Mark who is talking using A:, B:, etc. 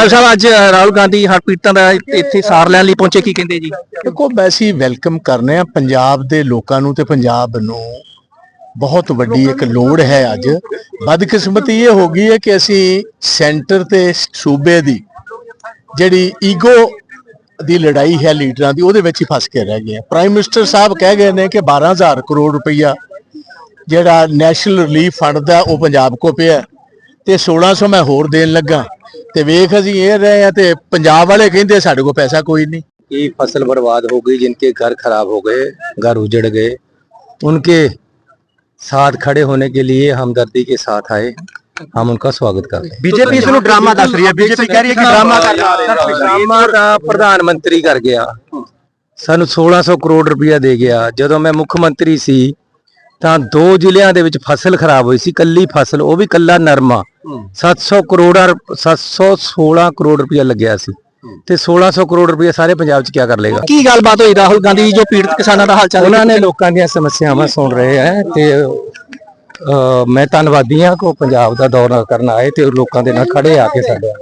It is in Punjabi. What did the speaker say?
A: ਬਾਬ ਸਾਹਿਬ, ਅੱਜ ਰਾਹੁਲ ਗਾਂਧੀ ਹਰ ਦਾ ਇੱਥੇ ਸਾਰ ਲੈਣ ਲਈ ਪਹੁੰਚੇ, ਕੀ ਕਹਿੰਦੇ ਜੀ?
B: ਦੇਖੋ ਵੈਸੀ ਵੈਲਕਮ ਕਰਨੇ ਆ ਪੰਜਾਬ ਦੇ ਲੋਕਾਂ ਨੂੰ ਤੇ ਪੰਜਾਬ ਨੂੰ। ਬਹੁਤ ਵੱਡੀ ਇੱਕ ਲੋੜ ਹੈ ਅੱਜ। ਬਦਕਿਸਮਤੀ ਇਹ ਹੋ ਗਈ ਹੈ ਕਿ ਅਸੀਂ ਸੈਂਟਰ ਤੇ ਸੂਬੇ ਦੀ ਜਿਹੜੀ ਈਗੋ ਦੀ ਲੜਾਈ ਹੈ ਲੀਡਰਾਂ ਦੀ, ਉਹਦੇ ਵਿੱਚ ਹੀ ਫਸ ਕੇ ਰਹਿ ਗਏ ਆ ਪ੍ਰਾਈਮ ਮਿਨਿਸਟਰ ਸਾਹਿਬ ਕਹਿ ਗਏ ਨੇ ਕਿ 12000 ਕਰੋੜ ਰੁਪਈਆ ਜਿਹੜਾ ਨੈਸ਼ਨਲ ਰਿਲੀਫ ਫੰਡ ਦਾ ਉਹ ਪੰਜਾਬ ਕੋ ਪਿਆ ਤੇ 1600 ਮੈਂ ਹੋਰ ਦੇਣ ਲੱਗਾ ਤੇ ਵੇਖ ਅਸੀਂ ਇਹ ਰਹੇ ਆ ਤੇ ਪੰਜਾਬ ਵਾਲੇ ਕਹਿੰਦੇ ਸਾਡੇ ਕੋਲ ਪੈਸਾ ਕੋਈ ਨਹੀਂ
C: की फसल बर्बाद हो गई जिनके घर खराब हो गए घर उजड़ गए उनके साथ खड़े होने के लिए हमदर्दी के साथ आए हम उनका स्वागत करते हैं
A: ਬੀਜੇਪੀ ਇਸ ਨੂੰ ਡਰਾਮਾ ਦੱਸ ਰਹੀ ਹੈ ਬੀਜੇਪੀ ਕਹਿ ਰਹੀ ਹੈ ਕਿ ਡਰਾਮਾ ਕਰ
C: ਡਰਾਮਾ ਦਾ ਪ੍ਰਧਾਨ ਮੰਤਰੀ ਕਰ ਗਿਆ ਸਾਨੂੰ 1600 ਕਰੋੜ ਰੁਪਇਆ ਦੇ ਗਿਆ ਜਦੋਂ ਮੈਂ ਮੁੱਖ ਮੰਤਰੀ ਸੀ ਤਾਂ ਦੋ ਜ਼ਿਲ੍ਹਿਆਂ ਦੇ ਵਿੱਚ ਫਸਲ ਖਰਾਬ ਹੋਈ ਸੀ ਕੱਲੀ ਫਸਲ ਉਹ ਵੀ ਕੱਲਾ ਨਰਮਾ 700 ਕਰੋੜਾ 716 ਕਰੋੜ ਰੁਪਇਆ ਲੱਗਿਆ ਸੀ। ਤੇ 1600 ਕਰੋੜ ਰੁਪਇਆ ਸਾਰੇ ਪੰਜਾਬ 'ਚ ਕੀ ਕਰ ਲੇਗਾ
A: ਕੀ ਗੱਲਬਾਤ ਹੋਈ? ਰਾਹੁਲ ਗਾਂਧੀ ਜੀ ਜੋ ਪੀੜਤ ਕਿਸਾਨਾਂ ਦਾ ਹਾਲ ਚਾਲ
C: ਉਹਨਾਂ ਨੇ ਲੋਕਾਂ ਦੀਆਂ ਸਮੱਸਿਆਵਾਂ ਸੁਣ ਰਹੇ ਹੈ ਤੇ ਅਹ, ਮੈਂ ਧੰਨਵਾਦੀ ਹਾਂ ਕਿ ਉਹ ਪੰਜਾਬ ਦਾ ਦੌਰਾ ਕਰਨ ਆਏ ਤੇ ਲੋਕਾਂ ਦੇ ਨਾਲ ਖੜੇ ਆ ਕੇ ਸਾਡੇ